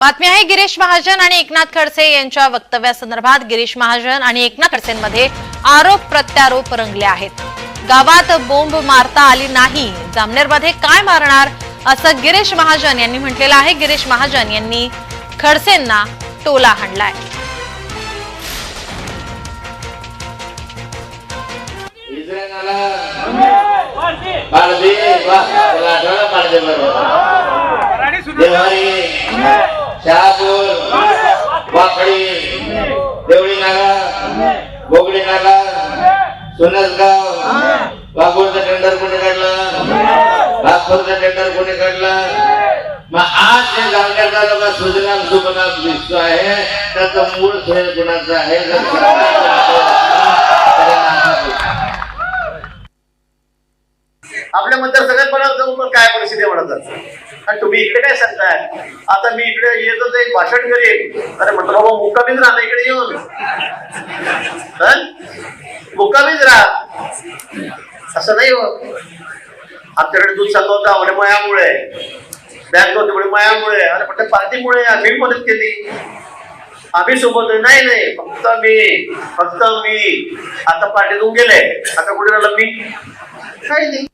बातमी आहे गिरीश महाजन आणि एकनाथ खडसे यांच्या वक्तव्यासंदर्भात गिरीश महाजन आणि एकनाथ खडसेंमध्ये आरोप प्रत्यारोप रंगले आहेत गावात बोंब मारता आली नाही जामनेरमध्ये काय मारणार असं गिरीश महाजन यांनी म्हटलेलं आहे गिरीश महाजन यांनी खडसेंना टोला हाणलाय देवारी वाकडी देवळी नाला बोगडी नाला सुनसगाव वाघोरचं टेंडर कोणी काढला? नागपूरचा टेंडर कोणी काढला? मग आज जे जामनेर लोक सुजनाम सुपनाम दिसतो आहे. त्याचं मूळ खेळ कुणाचं आहे? आपल्या सरकार कोणाचं असेल, तर आपल्या मतदारसंघात पण काय परिस्थिती म्हणत म्हणतात आणि तुम्ही इकडे काय सांगताय? आता मी इकडे येतो एक भाषण करेन. अरे म्हटलं बाबा मुक्कामीच राहता ना इकडे येऊन. मुक्कामीच राहा. असं नाही हो आमच्याकडे दूध सांगत होता म्हणे मयामुळे. बँक होते म्हणे मयामुळे. अरे म्हटलं पार्टीमुळे आम्ही मदत केली. आम्ही सोबत आहे. नाही नाही. फक्त मी. फक्त मी. आता पार्टीतून गेले. आता कुठे राहिलं मी? काही नाही.